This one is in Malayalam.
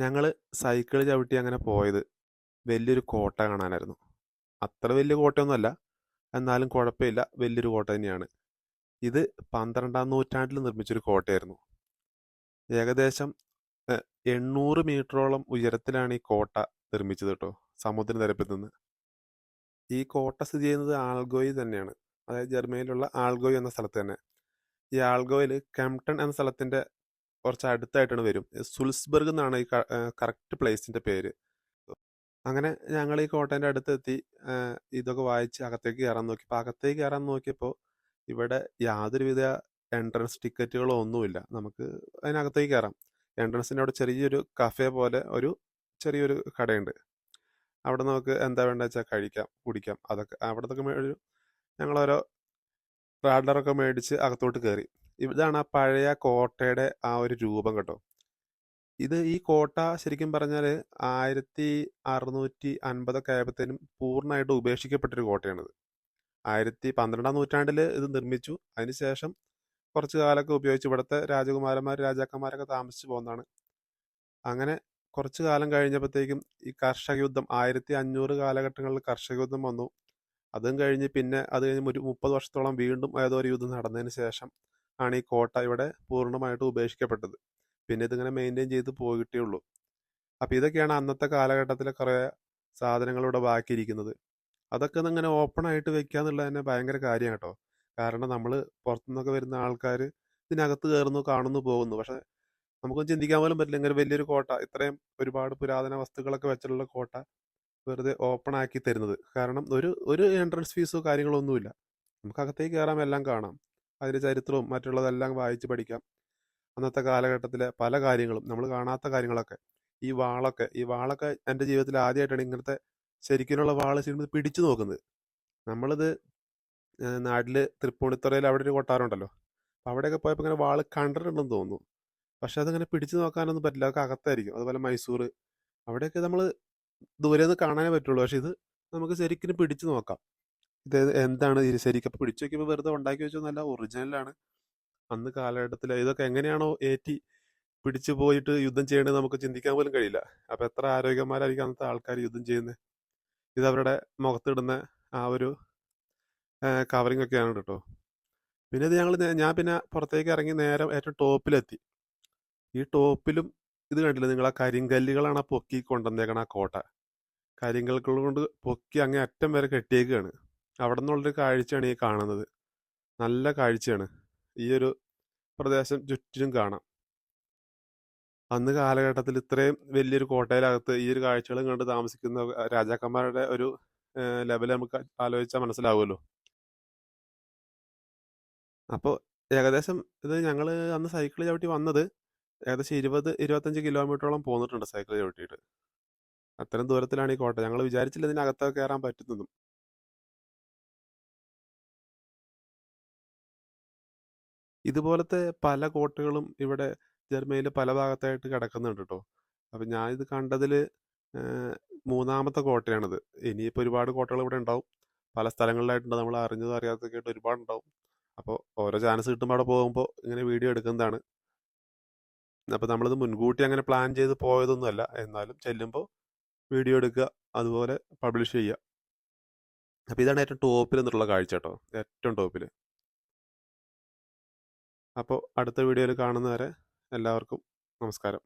ഞങ്ങൾ സൈക്കിൾ ചവിട്ടി അങ്ങനെ പോയത്. വലിയൊരു കോട്ട കാണാനായിരുന്നു. അത്ര വലിയ കോട്ടയൊന്നുമല്ല. എന്നാലും കുഴപ്പമില്ല. വലിയൊരു കോട്ട തന്നെയാണ്. ഇത് പന്ത്രണ്ടാം നൂറ്റാണ്ടിൽ നിർമ്മിച്ചൊരു കോട്ടയായിരുന്നു. ഏകദേശം എണ്ണൂറ് മീറ്ററോളം ഉയരത്തിലാണ് ഈ കോട്ട നിർമ്മിച്ചത് കേട്ടോ സമുദ്രനിരപ്പിൽ നിന്ന്. ഈ കോട്ട സ്ഥിതി ചെയ്യുന്നത് ആൾഗോയി തന്നെയാണ്. അതായത് ജർമ്മനിയിലുള്ള ആൾഗോയി എന്ന സ്ഥലത്ത് തന്നെ. ഈ ആൾഗോയിൽ കെംപ്ടൺ എന്ന സ്ഥലത്തിന്റെ കുറച്ച് അടുത്തായിട്ടാണ് വരും. സുൽസ്ബർഗ് എന്നാണ് ഈ കറക്റ്റ് പ്ലേസിന്റെ പേര്. അങ്ങനെ ഞങ്ങൾ ഈ കോട്ടേന്റെ അടുത്തെത്തി ഇതൊക്കെ വായിച്ച് അകത്തേക്ക് കയറാൻ നോക്കി. അപ്പോൾ അകത്തേക്ക് കയറാൻ നോക്കിയപ്പോൾ ഇവിടെ യാതൊരുവിധ എൻട്രൻസ് ടിക്കറ്റുകളോ ഒന്നുമില്ല. നമുക്ക് അതിനകത്തേക്ക് കയറാം. എൻട്രൻസിന്റെ അവിടെ ചെറിയൊരു കഫേ പോലെ ഒരു ചെറിയൊരു കടയുണ്ട്. അവിടെ നമുക്ക് എന്താ വേണ്ടത് വെച്ചാൽ കഴിക്കാം കുടിക്കാം അതൊക്കെ. അവിടത്തൊക്കെ ഓരോ റാഡറൊക്കെ മേടിച്ച് അകത്തോട്ട് കയറി ഇതാണ് ആ പഴയ കോട്ടയുടെ ആ ഒരു രൂപം കേട്ടോ. ഇത് ഈ കോട്ട ശരിക്കും പറഞ്ഞാൽ ആയിരത്തി അറുന്നൂറ്റി അൻപതൊക്കെ ആയപ്പോഴത്തേനും പൂർണമായിട്ട് ഉപേക്ഷിക്കപ്പെട്ടൊരു കോട്ടയാണിത്. ആയിരത്തി പന്ത്രണ്ടാം നൂറ്റാണ്ടിൽ ഇത് നിർമ്മിച്ചു. അതിനുശേഷം കുറച്ച് കാലമൊക്കെ ഉപയോഗിച്ച് ഇവിടുത്തെ രാജകുമാരന്മാർ രാജാക്കന്മാരൊക്കെ താമസിച്ചു പോകുന്നതാണ്. അങ്ങനെ കുറച്ച് കാലം കഴിഞ്ഞപ്പോഴത്തേക്കും ഈ കർഷക യുദ്ധം ആയിരത്തി അഞ്ഞൂറ് കാലഘട്ടങ്ങളിൽ കർഷക യുദ്ധം വന്നു. അതും കഴിഞ്ഞ് പിന്നെ അത് കഴിഞ്ഞ് ഒരു മുപ്പത് വർഷത്തോളം വീണ്ടും ഏതോ ഒരു യുദ്ധം നടന്നതിന് ശേഷം ആണ് ഈ കോട്ട ഇവിടെ പൂർണമായിട്ട് ഉപേക്ഷിക്കപ്പെട്ടത്. പിന്നെ ഇതിങ്ങനെ മെയിന്റെയിൻ ചെയ്ത് പോയിട്ടേ ഉള്ളൂ. അപ്പം ഇതൊക്കെയാണ് അന്നത്തെ കാലഘട്ടത്തിലെ കുറേ സാധനങ്ങൾ ഇവിടെ ബാക്കിയിരിക്കുന്നത്. അതൊക്കെ ഇങ്ങനെ ഓപ്പൺ ആയിട്ട് വെക്കുക എന്നുള്ളത് തന്നെ ഭയങ്കര കാര്യമാണ് കേട്ടോ. കാരണം നമ്മൾ പുറത്തുനിന്നൊക്കെ വരുന്ന ആൾക്കാർ ഇതിനകത്ത് കയറുന്നു കാണുന്നു പോകുന്നു. പക്ഷെ നമുക്കൊന്നും ചിന്തിക്കാൻ പോലും പറ്റില്ല. ഇങ്ങനെ വലിയൊരു കോട്ട ഇത്രയും ഒരുപാട് പുരാതന വസ്തുക്കളൊക്കെ വെച്ചിട്ടുള്ള കോട്ട വെറുതെ ഓപ്പൺ ആക്കി തരുന്നത്. കാരണം ഒരു ഒരു എൻട്രൻസ് ഫീസോ കാര്യങ്ങളോ ഒന്നുമില്ല നമുക്ക് അകത്തേക്ക് കയറാം എല്ലാം കാണാം. അതിന്റെ ചരിത്രവും മറ്റുള്ളതെല്ലാം വായിച്ച് പഠിക്കാം. അന്നത്തെ കാലഘട്ടത്തിലെ പല കാര്യങ്ങളും നമ്മൾ കാണാത്ത കാര്യങ്ങളൊക്കെ ഈ വാളൊക്കെ ഈ വാളൊക്കെ എന്റെ ജീവിതത്തിൽ ആദ്യമായിട്ടാണ് ഇങ്ങനത്തെ ശരിക്കുള്ള വാൾ സിനിമ പിടിച്ചു നോക്കുന്നത്. നമ്മളിത് നാട്ടിൽ തൃപ്പൂണിത്തുറയിൽ അവിടെ ഒരു കൊട്ടാരമുണ്ടല്ലോ. അപ്പോൾ അവിടെയൊക്കെ പോയപ്പോൾ ഇങ്ങനെ വാൾ കണ്ടിട്ടുണ്ടെന്ന് തോന്നുന്നു. പക്ഷെ അതിങ്ങനെ പിടിച്ചു നോക്കാനൊന്നും പറ്റില്ല. അതൊക്കെ അകത്തായിരിക്കും. അതുപോലെ മൈസൂർ അവിടെയൊക്കെ നമ്മൾ ദൂരെ നിന്ന് കാണാനേ പറ്റുള്ളൂ. പക്ഷെ ഇത് നമുക്ക് ശരിക്കും പിടിച്ചു നോക്കാം. ഇത് എന്താണ് ഇത് ശരിക്കും പിടിച്ചു നോക്കിയപ്പോൾ വെറുതെ ഉണ്ടാക്കി വെച്ചൊന്നല്ല ഒറിജിനലാണ് അന്ന് കാലഘട്ടത്തിൽ ഇതൊക്കെ എങ്ങനെയാണോ ഏറ്റി പിടിച്ചു പോയിട്ട് യുദ്ധം ചെയ്യേണ്ടത് നമുക്ക് ചിന്തിക്കാൻ പോലും കഴിയില്ല. അപ്പൊ എത്ര ആരോഗ്യന്മാരായിരിക്കും അന്നത്തെ ആൾക്കാർ യുദ്ധം ചെയ്യുന്നത് ഇത് അവരുടെ മുഖത്തിടുന്ന ആ ഒരു കവറിംഗ് ഒക്കെയാണ് കേട്ടോ. പിന്നെ ഇത് ഞങ്ങൾ ഞാൻ പിന്നെ പുറത്തേക്ക് ഇറങ്ങി നേരെ ഏറ്റവും ടോപ്പിലെത്തി. ഈ ടോപ്പിലും ഇത് കണ്ടില്ല നിങ്ങൾ? ആ കരിങ്കല്ലുകളാണ് പൊക്കി കൊണ്ടുവന്നേക്കണ ആ കോട്ട. കരിങ്കല്ലുകൾ കൊണ്ട് പൊക്കി അങ്ങേ അറ്റം വരെ കെട്ടിയേക്കാണ്. അവിടെ നിന്നുള്ളൊരു കാഴ്ചയാണ് ഈ കാണുന്നത്. നല്ല കാഴ്ചയാണ്. ഈ ഒരു പ്രദേശം ചുറ്റിനും കാണാം. അന്ന് കാലഘട്ടത്തിൽ ഇത്രയും വലിയൊരു കോട്ടയിലകത്ത് ഈ ഒരു കാഴ്ചകളും കണ്ട് താമസിക്കുന്ന രാജാക്കന്മാരുടെ ഒരു ലെവൽ നമുക്ക് ആലോചിച്ചാൽ മനസ്സിലാവുമല്ലോ. അപ്പോൾ ഏകദേശം ഇത് ഞങ്ങൾ അന്ന് സൈക്കിൾ ചവിട്ടി വന്നത് ഏകദേശം ഇരുപത് ഇരുപത്തഞ്ച് കിലോമീറ്ററോളം പോന്നിട്ടുണ്ട് സൈക്കിൾ ചവിട്ടിയിട്ട്. അത്രയും ദൂരത്തിലാണ് ഈ കോട്ട. ഞങ്ങൾ വിചാരിച്ചില്ല ഇതിനകത്തൊക്കെ കയറാൻ പറ്റുന്നതും. ഇതുപോലത്തെ പല കോട്ടകളും ഇവിടെ ജർമ്മനിയിൽ പല ഭാഗത്തായിട്ട് കിടക്കുന്നുണ്ട് കേട്ടോ അപ്പം ഞാൻ ഇത് കണ്ടതിൽ മൂന്നാമത്തെ കോട്ടയാണിത്. ഇനിയിപ്പോൾ ഒരുപാട് കോട്ടകൾ ഇവിടെ ഉണ്ടാവും. പല സ്ഥലങ്ങളിലായിട്ടുണ്ട്. നമ്മൾ അറിഞ്ഞതും അറിയാത്തതൊക്കെ ആയിട്ട് ഒരുപാടുണ്ടാവും അപ്പോൾ ഓരോ ചാൻസ് കിട്ടുമ്പോൾ അവിടെ പോകുമ്പോൾ ഇങ്ങനെ വീഡിയോ എടുക്കുന്നതാണ്. അപ്പോൾ നമ്മളിത് മുൻകൂട്ടി അങ്ങനെ പ്ലാൻ ചെയ്ത് പോയതൊന്നുമല്ല. എന്നാലും ചെല്ലുമ്പോൾ വീഡിയോ എടുക്കുക അതുപോലെ പബ്ലിഷ് ചെയ്യുക. അപ്പോൾ ഇതാണ് ഏറ്റവും ടോപ്പിൽ നിന്നുള്ള കാഴ്ച കേട്ടോ. ഏറ്റവും ടോപ്പിൽ അപ്പോൾ അടുത്ത വീഡിയോയിൽ കാണുന്നവരെ എല്ലാവർക്കും നമസ്കാരം.